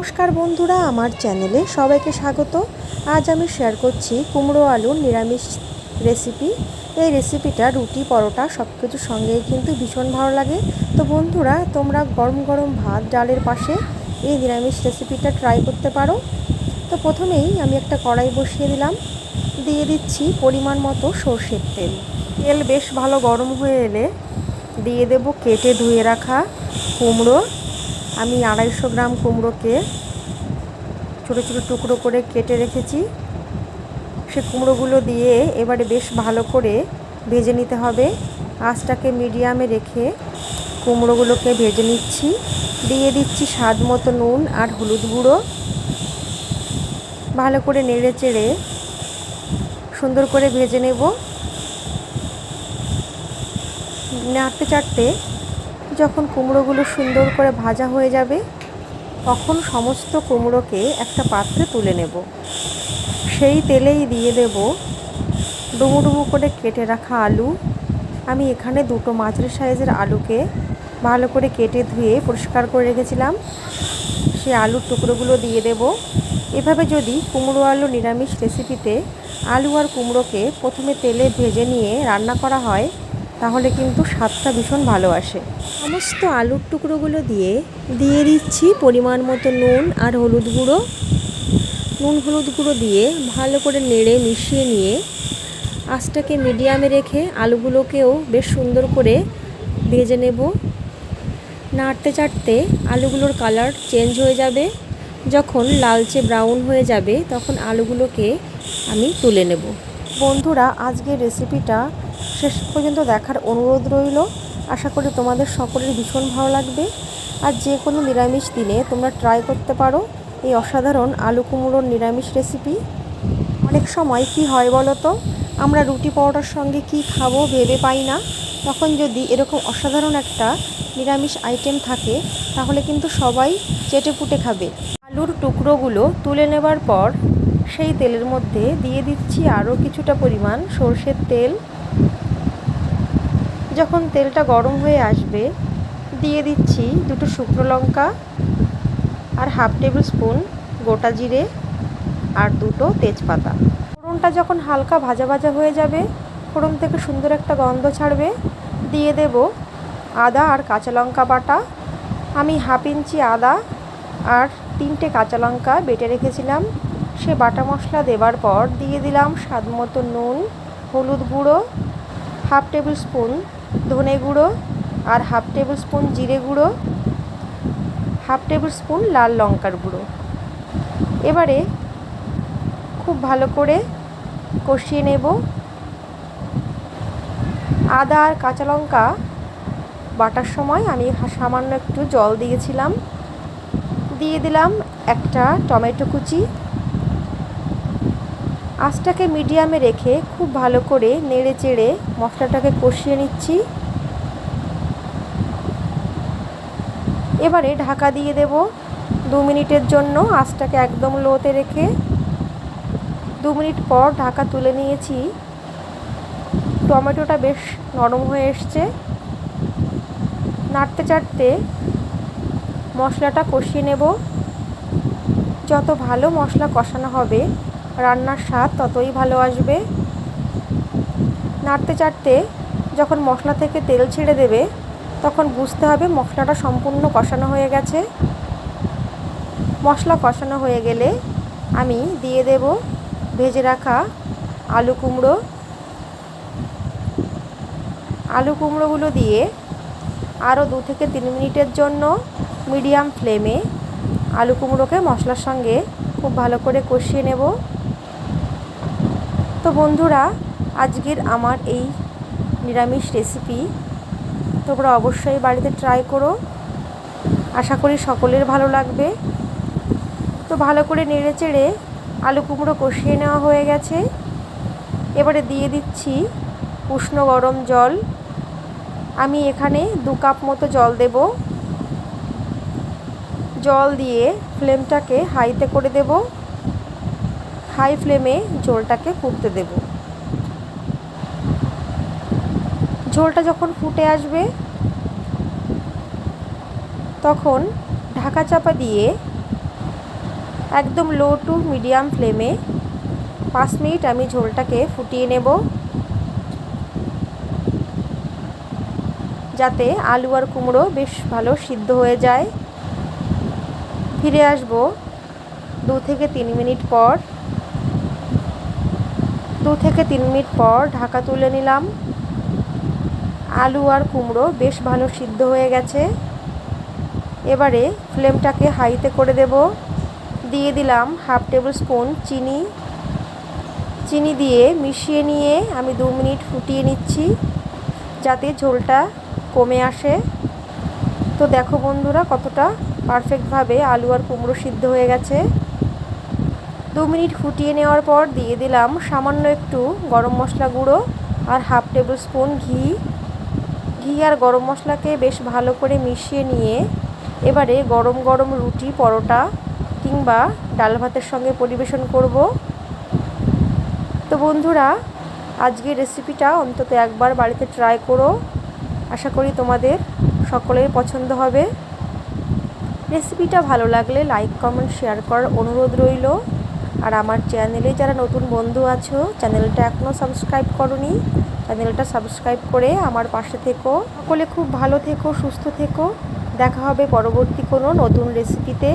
নমস্কার বন্ধুরা, আমার চ্যানেলে সবাইকে স্বাগত। আজ আমি শেয়ার করছি কুমড়ো আলুর নিরামিষ রেসিপি এই রেসিপিটা রুটি, পরোটা সব কিছুর সঙ্গেই কিন্তু ভীষণ ভালো লাগে। তো বন্ধুরা, তোমরা গরম গরম ভাত ডালের পাশে এই নিরামিষ রেসিপিটা ট্রাই করতে পারো। তো প্রথমেই আমি একটা কড়াই বসিয়ে দিলাম। দিয়ে দিচ্ছি পরিমাণ মতো সর্ষের তেল। তেল বেশ ভালো গরম হয়ে এলে দিয়ে দেব কেটে ধুয়ে রাখা কুমড়ো আমি আড়াইশো গ্রাম কুমড়োকে ছোটো ছোটো টুকরো করে কেটে রেখেছি। সে কুমড়োগুলো দিয়ে এবারে বেশ ভালো করে ভেজে নিতে হবে। আঁচটাকে মিডিয়ামে রেখে কুমড়োগুলোকে ভেজে নিচ্ছি। দিয়ে দিচ্ছি স্বাদ মতো নুন আর হলুদ গুঁড়ো। ভালো করে নেড়ে চেড়ে সুন্দর করে ভেজে নেব। নাড়তে চাড়তে যখন কুমড়োগুলো সুন্দর করে ভাজা হয়ে যাবে, তখন সমস্ত কুমড়োকে একটা পাত্রে তুলে নেব। সেই তেলেই দিয়ে দেব ডুমু ডুমু করে কেটে রাখা আলু। আমি এখানে দুটো মাঝারি সাইজের আলুকে ভালো করে কেটে ধুয়ে পরিষ্কার করে রেখেছিলাম। সেই আলুর টুকরোগুলো দিয়ে দেব। এভাবে যদি কুমড়ো আলু নিরামিষ রেসিপিতে আলু আর কুমড়োকে প্রথমে তেলে ভেজে নিয়ে রান্না করা হয় তাহলে কিন্তু স্বাদটা ভীষণ ভালো আসে। সমস্ত আলুর টুকরোগুলো দিয়ে দিয়ে দিচ্ছি পরিমাণ মতো নুন আর হলুদ গুঁড়ো। নুন হলুদ গুঁড়ো দিয়ে ভালো করে নেড়ে মিশিয়ে নিয়ে আঁচটাকে মিডিয়ামে রেখে আলুগুলোকেও বেশ সুন্দর করে ভেজে নেব। নাড়তে চাড়তে আলুগুলোর কালার চেঞ্জ হয়ে যাবে। যখন লালচে ব্রাউন হয়ে যাবে, তখন আলুগুলোকে আমি তুলে নেব। বন্ধুরা, আজকের রেসিপিটা শেষ পর্যন্ত দেখার অনুরোধ রইল। আশা করি তোমাদের সকলের ভীষণ ভালো লাগবে। আর যে কোনো নিরামিষ দিনে তোমরা ট্রাই করতে পারো এই অসাধারণ আলু কুমড়োর নিরামিষ রেসিপি অনেক সময় কি হয় বলো তো? আমরা রুটি পরোটার সঙ্গে কি খাব ভেবে পাই না। তখন যদি এরকম অসাধারণ একটা নিরামিষ আইটেম থাকে, তাহলে কিন্তু সবাই চেটে পুটে খাবে। আলুর টুকরোগুলো তুলে নেবার পর সেই তেলের মধ্যে দিয়ে দিচ্ছি আরও কিছুটা পরিমাণ সর্ষের তেল। যখন তেলটা গরম হয়ে আসবে, দিয়ে দিচ্ছি দুটো শুকনো লঙ্কা আর হাফ টেবিল স্পুন গোটা জিরে আর দুটো তেজপাতা। ফোড়নটা যখন হালকা ভাজা ভাজা হয়ে যাবে, ফোড়ন থেকে সুন্দর একটা গন্ধ ছাড়বে, দিয়ে দেব আদা আর কাঁচা লঙ্কা বাটা। আমি হাফ ইঞ্চি আদা আর তিনটে কাঁচা লঙ্কা বেটে রেখেছিলাম। সে বাটা মশলা দেবার পর দিয়ে দিলাম স্বাদ মতো নুন, হলুদ গুঁড়ো, হাফ টেবিল স্পুন ধনে গুঁড়ো আর হাফ টেবিল স্পুন জিরে গুঁড়ো, হাফ টেবিল স্পুন লাল লঙ্কার গুঁড়ো। এবারে খুব ভালো করে কষিয়ে নেব। আদা আর কাঁচা লঙ্কা বাটার সময় আমি সামান্য একটু জল দিয়েছিলাম। দিয়ে দিলাম একটা টমেটো কুচি আঁচটাকে মিডিয়ামে রেখে খুব ভালো করে নেড়ে চেড়ে মশলাটাকে কষিয়ে নিচ্ছি। এবারে ঢাকা দিয়ে দেব দু মিনিটের জন্য আঁচটাকে একদম লোতে রেখে। দু মিনিট পর ঢাকা তুলে নিয়েছি। টমেটোটা বেশ নরম হয়ে এসছে। নাড়তে চাড়তে মশলাটা কষিয়ে নেব। যত ভালো মশলা কষানো হবে রান্নার স্বাদ ততই ভালো আসবে। নাড়তে চাড়তে যখন মশলা থেকে তেল ছেড়ে দেবে, তখন বুঝতে হবে মশলাটা সম্পূর্ণ কষানো হয়ে গেছে। মশলা কষানো হয়ে গেলে আমি দিয়ে দেব ভেজে রাখা আলু কুমড়ো। আলু কুমড়োগুলো দিয়ে আরও দু থেকে তিন মিনিটের জন্য মিডিয়াম ফ্লেমে আলু কুমড়োকে মশলার সঙ্গে খুব ভালো করে কষিয়ে নেব। তো বন্ধুরা, আজকের আমার এই নিরামিষ রেসিপি তোমরা অবশ্যই বাড়িতে ট্রাই করো। আশা করি সকলের ভালো লাগবে। তো ভালো করে নেড়ে চেড়ে আলু কুমড়ো কষিয়ে নেওয়া হয়ে গেছে। এবারে দিয়ে দিচ্ছি উষ্ণ গরম জল। আমি এখানে দু কাপ মতো জল দেব। জল দিয়ে ফ্লেমটাকে হাইতে করে দেব। হাই ফ্লেমে ঝোলটাকে ফুটতে দেব। ঝোলটা যখন ফুটে আসবে, তখন ঢাকা চাপা দিয়ে একদম লো টু মিডিয়াম ফ্লেমে পাঁচ মিনিট আমি ঝোলটাকে ফুটিয়ে নেব। যাতে আলু আর কুমড়ো বেশ ভালো সিদ্ধ হয়ে যায়। ফিরে আসব দু থেকে তিন মিনিট পর। দু থেকে তিন মিনিট পর ঢাকা তুলে নিলাম। আলু আর কুমড়ো বেশ ভালো সিদ্ধ হয়ে গেছে। এবারে ফ্লেমটাকে হাইতে করে দেব। দিয়ে দিলাম হাফ টেবিল স্পুন চিনি। চিনি দিয়ে মিশিয়ে নিয়ে আমি দু মিনিট ফুটিয়ে নিচ্ছি যাতে ঝোলটা কমে আসে। তো দেখো বন্ধুরা কতটা পারফেক্টভাবে আলু আর কুমড়ো সিদ্ধ হয়ে গেছে। দু মিনিট ফুটিয়ে নেওয়ার পর দিয়ে দিলাম সামান্য একটু গরম মশলা গুঁড়ো আর হাফ টেবিল স্পুন ঘি। ঘি আর গরম মশলাকে বেশ ভালো করে মিশিয়ে নিয়ে এবারে গরম গরম রুটি, পরোটা কিংবা ডাল ভাতের সঙ্গে পরিবেশন করব। তো বন্ধুরা, আজকের রেসিপিটা অন্তত একবার বাড়িতে ট্রাই করো। আশা করি তোমাদের সকলের পছন্দ হবে। রেসিপিটা ভালো লাগলে লাইক, কমেন্ট, শেয়ার করার অনুরোধ রইল। আর আমার চ্যানেলে যারা নতুন বন্ধু আছো, চ্যানেলটা এখনও সাবস্ক্রাইব করনি, চ্যানেলটা সাবস্ক্রাইব করে আমার পাশে থেকো। সকলে খুব ভালো থেকো, সুস্থ থেকো। দেখা হবে পরবর্তী কোনো নতুন রেসিপিতে